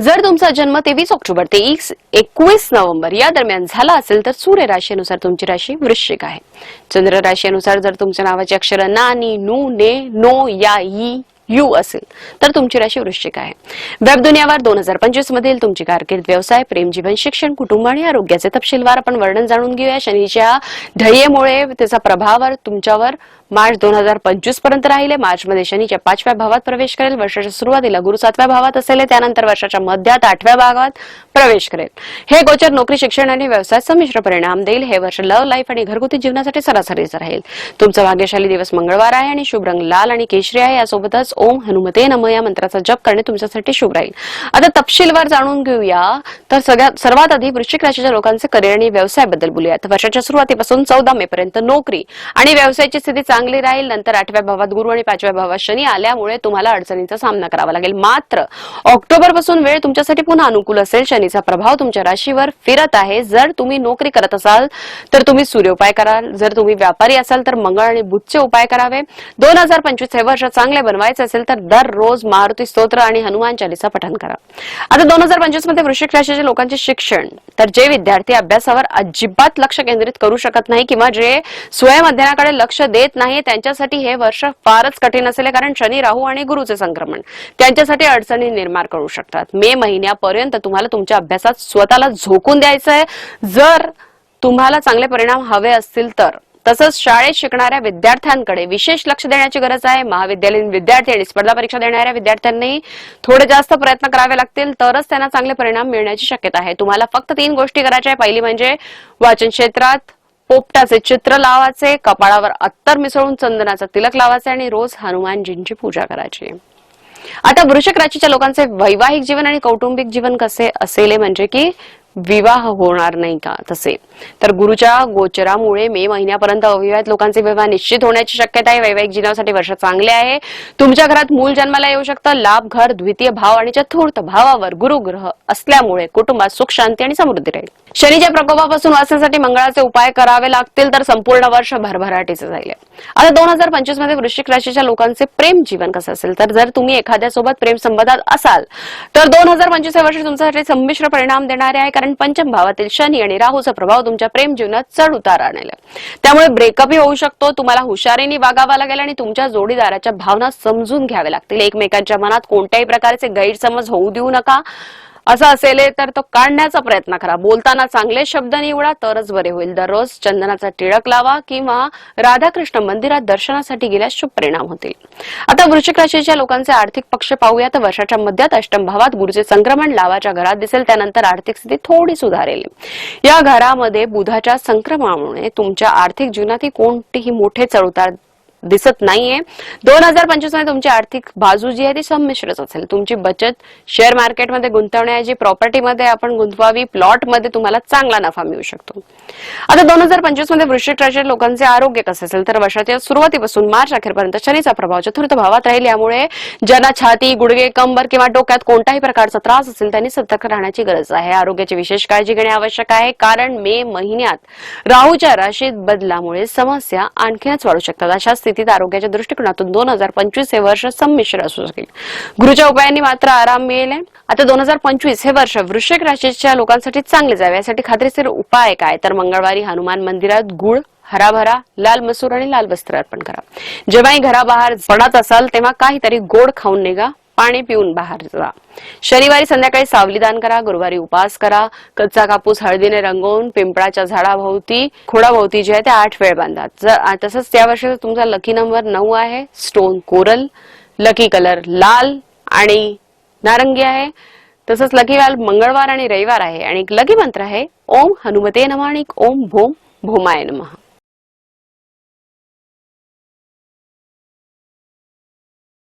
जर तुमचा जन्म तेवीस ऑक्टोबर ते एकवीस नोव्हेंबर या दरम्यान झाला असेल तर सूर्य राशीनुसार तुमची राशी वृश्चिक आहे. चंद्र राशीनुसार जर तुमच्या नावाचे अक्षर ना नी नू ने नो या ई यू असेल तर तुमची राशी वृश्चिक आहे. वेब दुनियावर दोन हजार पंचवीस मधील तुमची कारकीर्द व्यवसाय प्रेम जीवन शिक्षण कुटुंब आणि आरोग्याचे तपशीलवार आपण वर्णन जाणून घेऊया. शनीच्या ढयेमुळे त्याचा प्रभाव तुमच्यावर मार्च दोन हजार पंचवीसपर्यंत राहिले. मार्च मध्ये शनीच्या पाचव्या भावात प्रवेश करेल. वर्षाच्या सुरुवातीला गुरु सातव्या भावात असेल. त्यानंतर वर्षाच्या मध्यात आठव्या भागात प्रवेश करेल. हे गोचर नोकरी शिक्षण आणि व्यवसाय संमिश्र परिणाम देईल. हे वर्ष लव्ह लाईफ आणि घरगुती जीवनासाठी सरासरीच राहील. तुमचा भाग्यशाली दिवस मंगळवार आहे आणि शुभ रंग लाल आणि केशरी आहे. यासोबतच ओम हनुमते नम या मंत्राचा जप करणे तुमच्यासाठी शुभ राहील. आता तपशीलवार जाणून घेऊया. तर सगळ्यात सर्वात आधी वृश्चिक राशीच्या लोकांचे करिअर आणि व्यवसायाबद्दल बोलूया वर्षाच्या सुरुवातीपासून चौदा मे पर्यंत नोकरी आणि व्यवसायाची स्थिती चांगली राहील. नंतर आठव्या भावात गुरु आणि पाचव्या भावात शनी आल्यामुळे तुम्हाला अडचणींचा सामना करावा लागेल. मात्र ऑक्टोबरपासून वेळ तुमच्यासाठी पुन्हा अनुकूल असेल. शनीचा प्रभाव तुमच्या राशीवर फिरत आहे. जर तुम्ही नोकरी करत असाल तर तुम्ही सूर्योपाय कराल. जर तुम्ही व्यापारी असाल तर मंगळ आणि बुधचे उपाय करावे. दोन हजार पंचवीस हे वर्ष चांगले बनवायचे असेल तर दररोज मारुती स्तोत्र आणि हनुमान चालीसा पठण करा. आता दोन हजार पंचवीसमध्ये वृश्चिक राशीच्या लोकांचे शिक्षण. तर जे विद्यार्थी अभ्यासावर अजिबात लक्ष केंद्रित करू शकत नाही किंवा जे स्वयं अध्ययनाकडे लक्ष देत नाही त्यांच्यासाठी हे वर्ष फारच कठीण असेल कारण शनी राहू आणि गुरुचे संक्रमण. त्यांच्यासाठी अडचणी निर्माण करू शकतात. मे महिन्यापर्यंत तुम्हाला तुमच्या अभ्यासात स्वतःला झोकून द्यायचं आहे जर तुम्हाला चांगले परिणाम हवे असतील तर. तसंच शाळेत शिकणाऱ्या विद्यार्थ्यांकडे विशेष लक्ष देण्याची गरज आहे. महाविद्यालयीन विद्यार्थी आणि स्पर्धा परीक्षा देणाऱ्या विद्यार्थ्यांनी थोडे जास्त प्रयत्न करावे लागतील तरच त्यांना चांगले परिणाम मिळण्याची शक्यता आहे. तुम्हाला फक्त तीन गोष्टी करायच्या आहे पहिली म्हणजे वाचन क्षेत्रात पोपटाचे चित्र लावायचे कपाळावर अत्तर मिसळून चंदनाचा तिलक लावायचे आणि रोज हनुमानजींची पूजा करायची. आता वृषक राशीच्या लोकांचे वैवाहिक जीवन आणि कौटुंबिक जीवन कसे असेल म्हणजे की विवाह होणार नाही का तसे? तर गुरुच्या गोचरामुळे मे महिन्यापर्यंत अविवाहित लोकांचे विवाह निश्चित होण्याची शक्यता आहे. वैवाहिक जीवनासाठी वर्ष चांगले आहे. तुमच्या घरात मूल जन्माला येऊ शकतं. लाभ घर द्वितीय भाव आणि चतुर्थ भावावर गुरुग्रह असल्यामुळे कुटुंबात सुख शांती आणि समृद्धी राहील. शनीच्या प्रकोपापासून वाचण्यासाठी मंगळाचे उपाय करावे लागतील तर संपूर्ण वर्ष भरभराटीचे जाईल. आता दोन हजार पंचवीसमध्ये वृश्चिक राशीच्या लोकांचे प्रेम जीवन कसं असेल? तर जर तुम्ही एखाद्यासोबत प्रेम संबंधात असाल तर दोन हजार पंचवीस वर्ष तुमच्यासाठी संमिश्र परिणाम देणारे आहे. कारण पंचम भावातील शनी आणि राहूचा प्रभाव तुमच्या प्रेम जीवनात चढ उतार आणेल त्यामुळे ब्रेकअपही होऊ शकतो. तुम्हाला हुशारीने वागावा लागेल आणि तुमच्या जोडीदाराच्या भावना समजून घ्याव्या लागतील. एकमेकांच्या मनात कोणत्याही प्रकारचे गैरसमज होऊ देऊ नका. असं असेल तर तो काढण्याचा प्रयत्न करा. बोलताना चांगले शब्द निवडा तरच बरे होईल. दररोज चंदनाचा टिळक लावा किंवा राधाकृष्ण मंदिरात दर्शनासाठी गेल्यास शुभ परिणाम होतील. आता वृश्चिक राशीच्या लोकांचे आर्थिक पक्ष पाहूया तर वर्षाच्या मध्यात अष्टम भावात गुरुचे संक्रमण लावाच्या घरात दिसेल. त्यानंतर आर्थिक स्थिती थोडी सुधारेल. या घरामध्ये बुधाच्या संक्रमणामुळे तुमच्या आर्थिक जीवनातही कोणतेही मोठे चढउतार दिसत नाहीये. दोन हजार पंचवीसमध्ये तुमची आर्थिक बाजू जी आहे ती संमिश्रच असेल. तुमची बचत शेअर मार्केटमध्ये गुंतवण्याऐवजी प्रॉपर्टीमध्ये आपण गुंतवावी प्लॉटमध्ये तुम्हाला चांगला नफा मिळू शकतो. आता दोन हजार पंचवीसमध्ये वृश्चिक राशीच्या लोकांचे आरोग्य कसं असेल? तर वर्षाच्या सुरुवातीपासून मार्च अखेरपर्यंत शनीचा प्रभाव चतुर्थ भावात राहील. यामुळे ज्यांना छाती गुडघे कंबर किंवा डोक्यात कोणत्याही प्रकारचा त्रास असेल त्यांनी सतर्क राहण्याची गरज आहे. आरोग्याची विशेष काळजी घेणे आवश्यक आहे. कारण मे महिन्यात राहूच्या राशीत बदलामुळे समस्या आणखीनच वाढू शकतात. अशा स्थितीत आरोग्याच्या दृष्टिकोनातून दोन हजार पंचवीस हे वर्ष संमिश्र असू शकेल. गुरुच्या उपायांनी मात्र आराम मिळेल. आता दोन हजार पंचवीस हे वर्ष वृश्चिक राशीच्या लोकांसाठी चांगले जावे यासाठी खात्रीशीर उपाय काय? तर मंगळवारी हनुमान मंदिरात गुळ हराभरा लाल मसूर आणि लाल वस्त्र अर्पण करा. जेव्हाही घराबाहेर पडत असाल तेव्हा काहीतरी गोड खाऊन निघा. पाणी पिऊन बाहेर जा. शनिवारी संध्याकाळी सावलीदान करा गुरुवारी उपास करा. कच्चा कापूस हळदीने रंगवून पिंपळाच्या झाडाभोवती खोडाभोवती जे आहे ते आठ वेळ बांधा. तसंच त्या वर्षी तुमचा लकी नंबर नऊ आहे स्टोन कोरल लकी कलर लाल आणि नारंगी आहे. तसंच लकी वाल मंगळवार आणि रविवार आहे. आणि एक लकी मंत्र आहे ओम हनुमते नमः आणि ओम भोम भोमाय नमः.